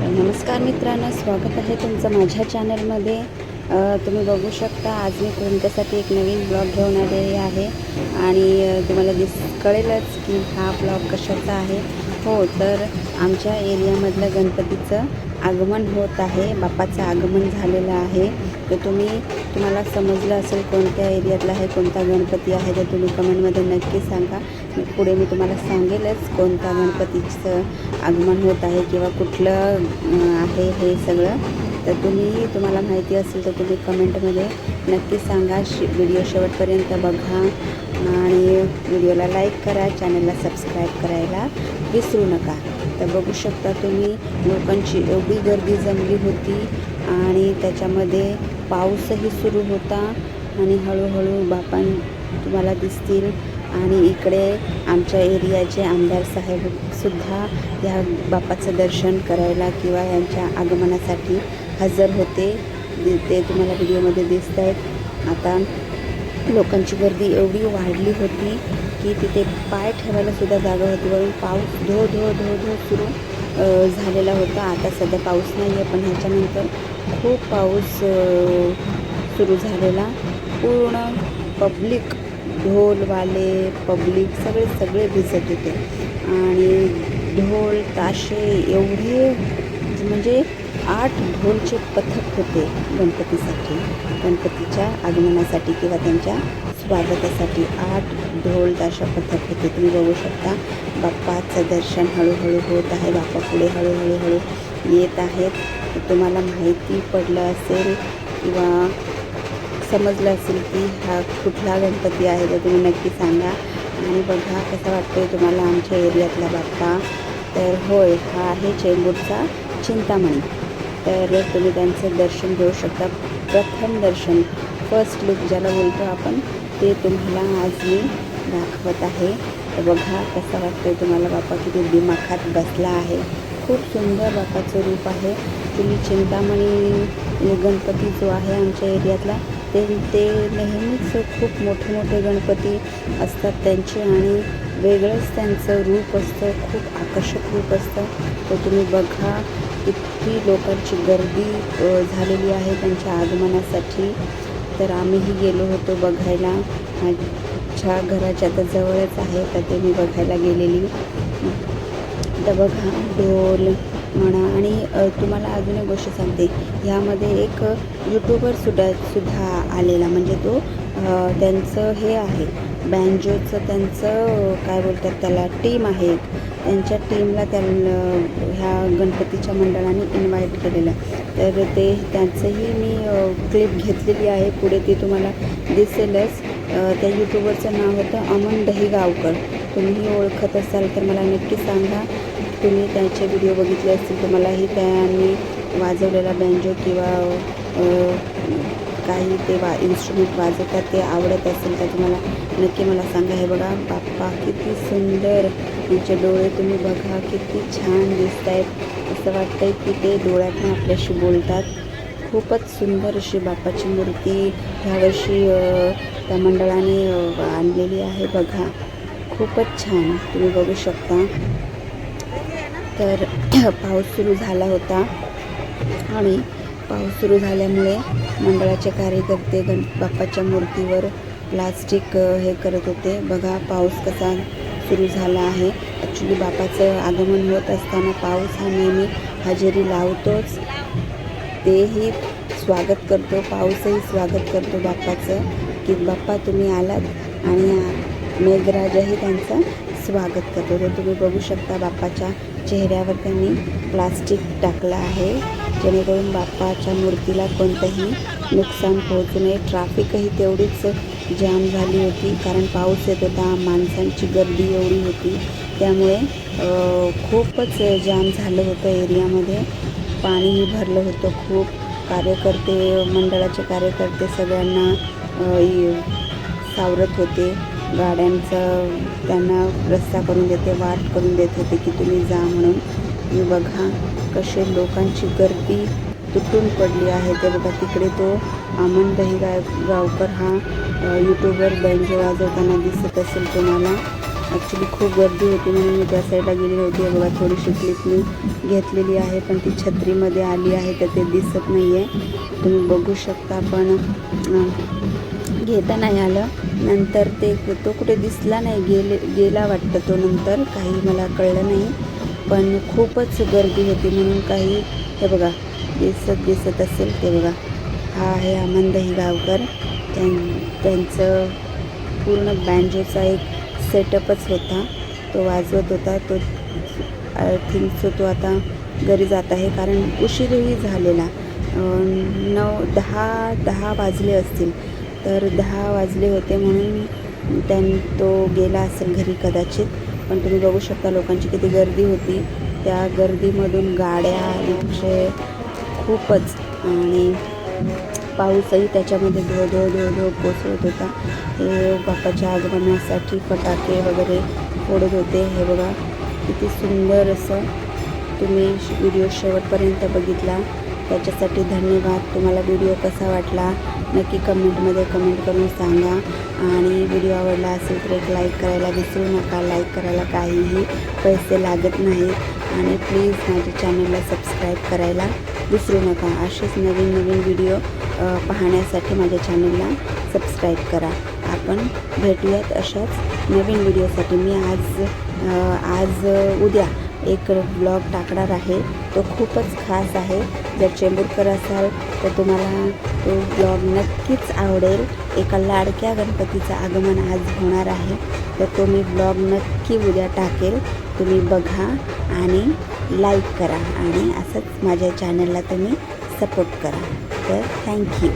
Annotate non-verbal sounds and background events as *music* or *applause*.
नमस्कार मित्रांनो स्वागत आहे तुमचं माझ्या चॅनलमध्ये. तुम्ही बघू शकता आज मी तुमच्यासाठी एक नवीन ब्लॉग घेऊन आलेली आहे. आणि तुम्हाला दिस कळेलच की हा ब्लॉग कशाचा आहे. हो तर आमच्या एरियामधलं गणपतीचं आगमन होत आहे. बाप्पाचं आगमन झालेलं आहे. तर तुम्ही तुम्हाला समजलं असेल कोणत्या एरियातला आहे कोणता गणपती आहे तर तुम्ही कमेंटमध्ये नक्की सांगा. पुढे मी तुम्हाला सांगेलच कोणत्या गणपतीचं आगमन होत आहे किंवा कुठलं आहे हे सगळं. तर तुम्ही तुम्हाला माहिती असेल तर तुम्ही कमेंटमध्ये नक्की सांगा. शि व्हिडिओ शेवटपर्यंत बघा. आणि व्हिडिओला लाईक करा चॅनलला सबस्क्राईब करायला विसरू नका. तर बघू शकता तुम्ही लोकांची एवढी गर्दी जमली होती आणि त्याच्यामध्ये पाऊसही सुरू होता आणि हळूहळू बापां तुम्हाला दिसतील. आणि इकडे आमच्या एरियाचे आमदार साहेबसुद्धा या बापाचं दर्शन करायला किंवा यांच्या आगमनासाठी हजर होते. ते तुम्हाला व्हिडिओमध्ये दिसत आहेत आता लोकांची गर्दी एवढी वाढली होती की तिथे पाय ठेवायलासुद्धा जागा होती. वरून पाऊस धो धो धो धो सुरू झालेला होता. आता सध्या पाऊस नाही आहे पण ह्याच्यानंतर खूप पाऊस सुरू झालेला. पूर्ण पब्लिक ढोलवाले पब्लिक सगळे सगळे भिजत होते. आणि ढोल ताशे एवढे म्हणजे आठ ढोलचे पथक होते गणपतीसाठी. गणपतीच्या आगमनासाठी किंवा त्यांच्या स्वागतासाठी आठ ढोल ताशा पथक होते. तुम्ही बघू शकता बाप्पाचं दर्शन हळूहळू होत आहे. बाप्पा पुढे हळूहळू हळू येत आहेत. तुम्हाला माहिती पडलं असेल किंवा समजलं असेल की हा कुठला गणपती आहे तर तुम्ही नक्की सांगा. आणि बघा कसा वाटतोय तुम्हाला आमच्या एरियातला बाप्पा. तर होय हा आहे चेंबूरचा चिंतामणी. तर तुम्ही त्यांचं दर्शन घेऊ शकता. प्रथम दर्शन फर्स्ट लुक ज्याला बोलतो आपण ते तुम्हाला आज मी दाखवत आहे. तर बघा कसा वाटतोय तुम्हाला बाप्पा किती दिमाखात बसला आहे. खूप सुंदर बाप्पाचं रूप आहे. तुम्ही चिंतामणी गणपती जो आहे आमच्या एरियातला ते ते नेहमीच खूप मोठे मोठे गणपती असतात त्यांचे आणि वेगळंच त्यांचं रूप असतं खूप आकर्षक रूप असतं. तर तुम्ही बघा इतकी लोकांची गर्दी झालेली आहे त्यांच्या आगमनासाठी. तर आम्हीही गेलो होतो बघायला. माझ्या घराच्या आता जवळच आहे तर ते मी बघायला गेलेली. तर बघा ढोल म्हणा आणि तुम्हाला अजून एक गोष्ट सांगते. ह्यामध्ये एक यूट्यूबर सुद्धा सुद्धा आलेला. म्हणजे तो त्यांचं हे आहे. बँजोचं त्यांचं काय बोलतात त्याला टीम आहे त्यांच्या टीमला त्या ह्या गणपतीच्या मंडळाने इन्व्हाइट केलेलं. तर ते त्यांचंही मी क्लिप घेतलेली आहे. पुढे ती तुम्हाला दिसेलच. त्या यूट्यूबरचं नाव होतं अमन दहीगावकर. तुम्ही ओळखत असाल तर मला नक्की सांगा. तुम्ही त्यांचे व्हिडिओ बघितले असतील तुम्हालाही त्यांनी वाजवलेला बँजो किंवा काही ते वा इन्स्ट्रुमेंट वाजवतात ते आवडत असेल तर तुम्हाला नक्की मला सांगा. हे बघा बाप्पा किती सुंदर त्यांचे डोळे तुम्ही बघा किती छान दिसत आहेत असं वाटतंय की ते डोळ्यातून आपल्याशी बोलतात. खूपच सुंदर अशी बाप्पाची मूर्ती ह्यावर्षी त्या मंडळाने आणलेली आहे. बघा खूपच छान. तुम्ही बघू शकता. तर *clears throat* पाऊस सुरू झाला होता. आणि पाऊस सुरू झाल्यामुळे मंडळाचे कार्यकर्ते गण बाप्पाच्या मूर्तीवर प्लास्टिक हे करत होते. बघा पाऊस कसा सुरू झाला आहे. ॲक्च्युली बापाचं आगमन होत असताना पाऊस हा नेहमी हजेरी लावतोच. तेही स्वागत करतो पाऊसही स्वागत करतो बाप्पाचं की बाप्पा तुम्ही आलात आणि मेघराजाही त्यांचं स्वागत करतो. तर तुम्ही बघू शकता बाप्पाच्या चेहऱ्यावर त्यांनी प्लास्टिक टाकलं आहे. जेणेकरून बाप्पाच्या मूर्तीला कोणतंही नुकसान पोहोचू नये. ट्रॅफिकही तेवढीच जाम झाली होती. कारण पाऊस येत होता माणसांची गर्दी एवढी होती. त्यामुळे खूपच जाम झालं होतं एरियामध्ये. पाणीही भरलं होतं खूप. कार्यकर्ते मंडळाचे कार्यकर्ते सगळ्यांना सावरत होते. गाड्यांचं त्यांना रस्ता करून देते वाट करून देत होते की तुम्ही जा म्हणून. तुम्ही बघा कसे लोकांची गर्दी तुटून पडली आहे. ते बघा तिकडे तो आमंदही दहीगा गावकर हा यूट्यूबवर बँजो वाजवताना दिसत असेल तुम्हाला. ॲक्च्युली खूप गर्दी होती म्हणून मी त्या साईडला गेली होती. बघा थोडीशी क्लिप मी घेतलेली आहे पण ती छत्रीमध्ये आली आहे तर ते दिसत नाही आहे तुम्ही बघू शकता पण घेता नाही आलं. नंतर ते तो कुठे दिसला नाही गेले गेला वाटतं तो नंतर. काही मला कळलं नाही. पण खूपच गर्दी होती म्हणून काही हे बघा दिसत दिसत असेल ते बघा. हा आहे आनंदही गावकर त्यां त्यांचं पूर्ण बँजोचा एक सेटअपच होता. तो वाजवत होता. तो आय थिंक सो तो आता घरी जात आहे. कारण उशीरही झालेला. नऊ दहा दहा वाजले असतील. तर दहा वाजले होते म्हणून त्यां तो गेला असेल घरी कदाचित. पण तुम्ही बघू शकता लोकांची किती गर्दी होती. त्या गर्दीमधून गाड्या रिक्षे खूपच आणि पाऊसही त्याच्यामध्ये धो धो धो धो कोसळत होता. हे बाप्पाच्या आगमनासाठी फटाके वगैरे फोडत होते. हे बघा किती सुंदर असं तुम्ही व्हिडिओ शेवटपर्यंत बघितला. त्याच्यासाठी धन्यवाद. तुम्हाला व्हिडिओ कसा वाटला? नक्की कमेंटमध्ये कमेंट करून सांगा. आणि व्हिडिओ आवडला असेल तर एक लाईक करायला विसरू नका. लाईक करायला काहीही पैसे लागत नाहीत. आणि प्लीज माझ्या चॅनलला सबस्क्राईब करायला विसरू नका. असेच नवीन नवीन व्हिडिओ पाहण्यासाठी माझ्या चॅनलला सबस्क्राईब करा. आपण भेटूयात अशाच नवीन व्हिडिओसाठी मी आज आज उद्या एक ब्लॉग टाकणार आहे. तो खूपच खास आहे. जर चेंबूरकर असाल तर तुम्हाला तो ब्लॉग नक्कीच आवडेल. एका लाडक्या गणपतीचं आगमन आज होणार आहे. तर तो मी ब्लॉग नक्की उद्या टाकेल. तुम्ही बघा आणि लाईक करा आणि असंच माझ्या चॅनलला तुम्ही सपोर्ट करा. तर थँक्यू